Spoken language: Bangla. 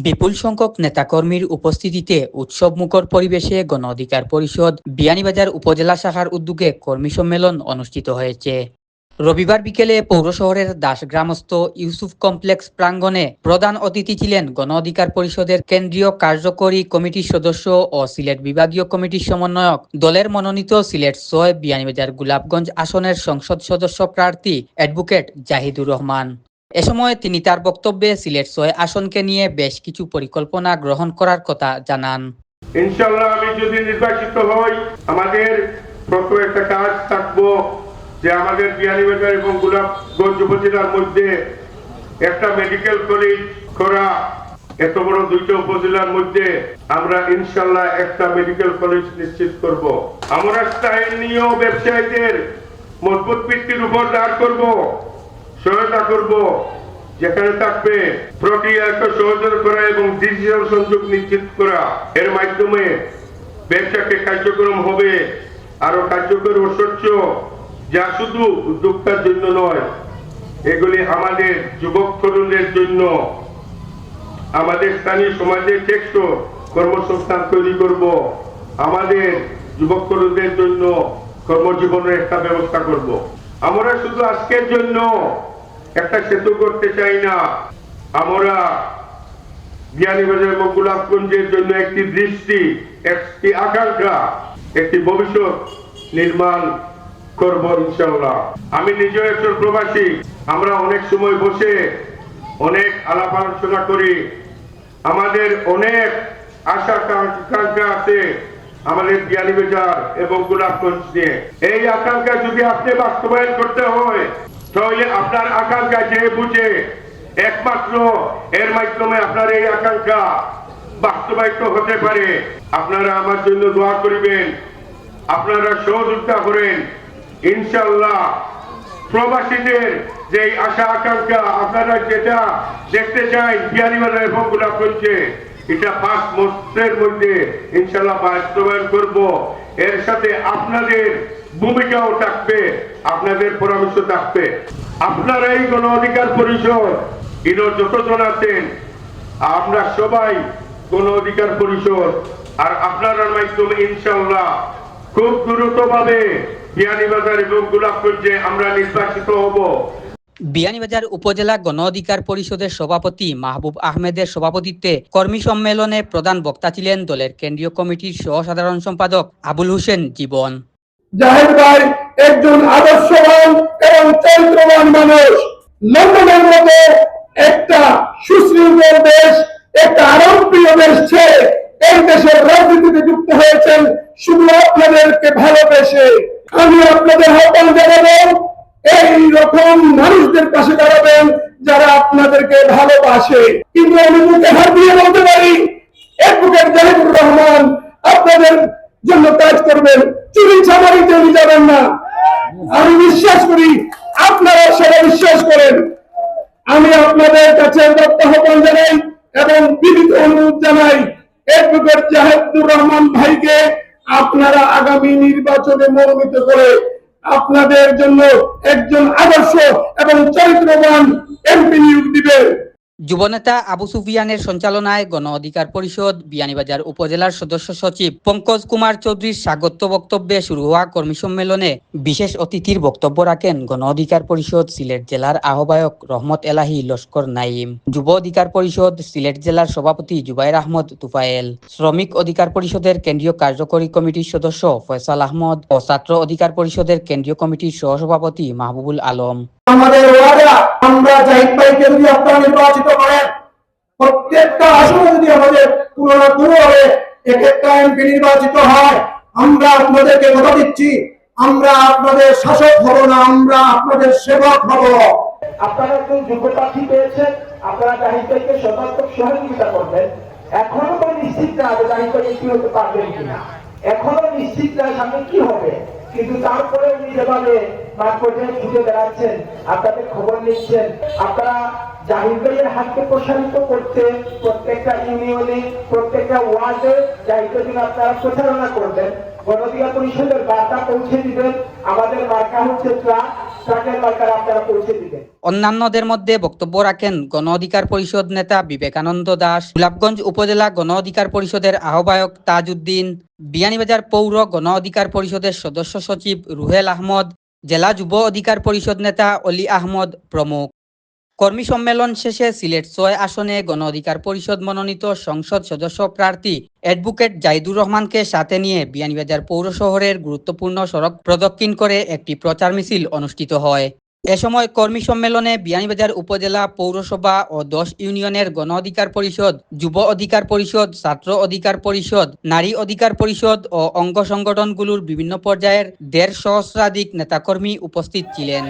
বিপুল সংখ্যক নেতাকর্মীর উপস্থিতিতে উৎসবমুখর পরিবেশে গণ অধিকার পরিষদ বিয়ানীবাজার উপজেলা শাখার উদ্যোগে কর্মী সম্মেলন অনুষ্ঠিত হয়েছে। রবিবার বিকেলে পৌর শহরের দাসগ্রামস্থ ইউসুফ কমপ্লেক্স প্রাঙ্গণে প্রধান অতিথি ছিলেন গণ অধিকার পরিষদের কেন্দ্রীয় কার্যকরী কমিটির সদস্য ও সিলেট বিভাগীয় কমিটির সমন্বয়ক দলের মনোনীত সিলেট ছয় বিয়ানীবাজার গোলাপগঞ্জ আসনের সংসদ সদস্য প্রার্থী অ্যাডভোকেট জাহিদুর রহমান। এ সময় তিনি তার বক্তব্যে সিলেট ছয় আসনকে নিয়ে বেশ কিছু পরিকল্পনা গ্রহণ করার কথা জানান। ইনশাল্লাহ আমি যদি নির্বাচিত হই, আমাদের প্রথম একটা কাজ থাকব যে আমাদের বিয়ানীবাজার এবং গোলাপগঞ্জ উপজেলার মধ্যে একটা মেডিকেল কলেজ করা। এত বড় দুইটা উপজেলার মধ্যে আমরা ইনশাল্লাহ একটা মেডিকেল কলেজ নিশ্চিত করব। আমরা স্থানীয় ব্যবসায়ীদের মজবুত ভিত্তির উপর দাঁড় করব। সহায়তা করব। যেখানে থাকবে প্রক্রিয়াকে সহযোগ করা এবং ডিজিটাল সংযোগ নিশ্চিত করা। এর মাধ্যমে ব্যবসাকে কার্যক্রম হবে, আরও কার্যকর ও স্বচ্ছ, যা শুধু উদ্যোক্তার জন্য নয়, এগুলি আমাদের যুবক তরুণদের জন্য, আমাদের স্থানীয় সমাজে টেকসো কর্মসংস্থান তৈরি করব, আমাদের যুবক তরুণদের জন্য কর্মজীবনের একটা ব্যবস্থা করব। আমরা শুধু আজকের জন্য একটা সেতু করতে চাই না। আমরা বিয়ানীবাজার এবং গোলাপগঞ্জের জন্য একটি দৃষ্টি, একটি আকাঙ্ক্ষা, একটি ভবিষ্যৎ নির্মাণ করব ইনশাল্লাহ আমি নিজেও একজন প্রবাসী, আমরা অনেক সময় বসে অনেক আলাপ আলোচনা করি। আমাদের অনেক আশা আকাঙ্ক্ষা আছে আমাদের বিয়ানীবাজার এবং গোলাপগঞ্জ নিয়ে। এই আকাঙ্ক্ষা যদি আপনি বাস্তবায়ন করতে হয় তাহলে আপনার আকাঙ্ক্ষা যে বুঝে, একমাত্র এর মাধ্যমে আপনার এই আকাঙ্ক্ষা বাস্তবায়িত হতে পারে। আপনারা আমার জন্য দোয়া করিবেন, আপনারা সহযোগিতা করেন। ইনশাল্লাহ প্রবাসীদের যে আশা আকাঙ্ক্ষা আপনারা যেটা দেখতে চাই বিয়ানীবাজার এবং গোলাপগঞ্জে এটা পাঁচ মাসের মধ্যে ইনশাল্লাহ বাস্তবায়ন করব। এর সাথে আপনাদের ভূমিকাও থাকবে, আপনাদের পরামর্শ থাকবে। আপনারা এই গণ অধিকার পরিষদ, ইনো যতজন আছেন, আমরা সবাই গণ অধিকার পরিষদ, আর আপনার মাধ্যমে ইনশাল্লাহ খুব দ্রুতভাবে বিয়ানীবাজার এবং গোলাপগঞ্জে আমরা নির্বাচিত হব। বিয়ানীবাজার উপজেলা গণ অধিকার পরিষদের সভাপতি মাহবুব আহমেদের সভাপতিত্বে কর্মী সম্মেলনে প্রধান বক্তা ছিলেন দলের কেন্দ্রীয় কমিটির সহ সাধারণ সম্পাদক আবুল হোসেন জীবন। জাহেদ ভাই একজন আদর্শবান এবং চরিত্রবান মানুষ। লন্ডনের একটা সুশৃঙ্খল দেশ, একটা আরব প্রিয় দেশ এই দেশের রাজনীতিতে যুক্ত হয়েছেন শুধু আপনাদেরকে ভালোবেসে। আমি আপনাদের জানাব এই রকম মানুষদের পাশে দাঁড়াবেন যারা আপনাদেরকে ভালোবাসে। কিন্তু আমি মুখে হাত দিয়ে বলতে পারি অ্যাডভোকেট জাহিদুর রহমান আপনাদের জন্য কাজ করবেন। চুরি চামারিতে উনি যাবেন না। আমি বিশ্বাস করি, আপনারা সেটা বিশ্বাস করেন। আমি আপনাদের কাছে আহ্বান জানাই এবং বিনীত অনুরোধ জানাই অ্যাডভোকেট জাহেদুর রহমান ভাইকে আপনারা আগামী নির্বাচনে মনোনীত করে আপনাদের জন্য একজন আদর্শ এবং চরিত্রবান এমপি নিয়োগ দিবেন যুবনেতা আবু সুফিয়ানের সঞ্চালনায় গণ অধিকার পরিষদ, বিয়ানীবাজার উপজেলার সদস্য সচিব পঙ্কজ কুমার চৌধুরীর স্বাগত বক্তব্যে শুরু হওয়া কর্মী সম্মেলনে বিশেষ অতিথির বক্তব্য রাখেন গণ অধিকার পরিষদ, সিলেট জেলার আহ্বায়ক রহমত এলাহি লস্কর নাইম, যুব অধিকার পরিষদ, সিলেট জেলার সভাপতি জুবাইর আহমদ তুফায়েল, শ্রমিক অধিকার পরিষদের কেন্দ্রীয় কার্যকরী কমিটির সদস্য ফয়সাল আহমদ ও ছাত্র অধিকার পরিষদের কেন্দ্রীয় কমিটির সহসভাপতি মাহবুবুল আলম। আমরা জাহিদ ভাইকে যদি আপনারা নির্বাচিত করেন, প্রত্যেকটা আসনে যদি আমাদের তুলনা দূর হবে এক একটা এমপি নির্বাচিত হয়, আমরা আপনাদেরকে কথা দিচ্ছি, আমরা আপনাদের শাসক হব না, আমরা আপনাদের সেবক হব। আপনারা একজন যোগ্য প্রার্থী পেয়েছেন? আপনারা জাহিদ ভাইকে সর্বাত্মক সহযোগিতা করবেন। এখনও তো নিশ্চিত না যে জাহিদ ভাই কি হতে পারবেন কিনা। এখনও নিশ্চিত না সামনে কি হবে। কিন্তু তারপরে উনি যেভাবে বেড়াচ্ছেন, আপনাদের খবর নিচ্ছেন। আপনারা জাহিদ ভাইয়ের হাতকে প্রসারিত করতে প্রত্যেকটা ইউনিয়নে, প্রত্যেকটা ওয়ার্ডে জাহিদ ভাই আপনারা প্রচারণা করবেন। পরিষদের বার্তা পৌঁছে দিবেন। আমাদের মার্কা হচ্ছে অন্যান্যদের মধ্যে বক্তব্য রাখেন গণ অধিকার পরিষদ নেতা বিবেকানন্দ দাস। গোলাপগঞ্জ উপজেলা গণ অধিকার পরিষদের আহ্বায়ক তাজউদ্দিন। বিয়ানীবাজার পৌর গণ অধিকার পরিষদের সদস্য সচিব রুহেল আহমদ। জেলা যুব অধিকার পরিষদ নেতা অলি আহমদ প্রমুখ। কর্মী সম্মেলন শেষে সিলেট ছয় আসনে গণ অধিকার পরিষদ মনোনীত সংসদ সদস্য প্রার্থী অ্যাডভোকেট জাইদুর রহমানকে সাথে নিয়ে বিয়ানীবাজার পৌর শহরের গুরুত্বপূর্ণ সড়ক প্রদক্ষিণ করে একটি প্রচার মিছিল অনুষ্ঠিত হয়। এ সময় কর্মী সম্মেলনে বিয়ানীবাজার উপজেলা পৌরসভা ও দশ ইউনিয়নের গণ অধিকার পরিষদ, যুব অধিকার পরিষদ, ছাত্র অধিকার পরিষদ, নারী অধিকার পরিষদ ও অঙ্গ সংগঠনগুলোর বিভিন্ন পর্যায়ের দেড় সহস্রাধিক নেতাকর্মী উপস্থিত ছিলেন।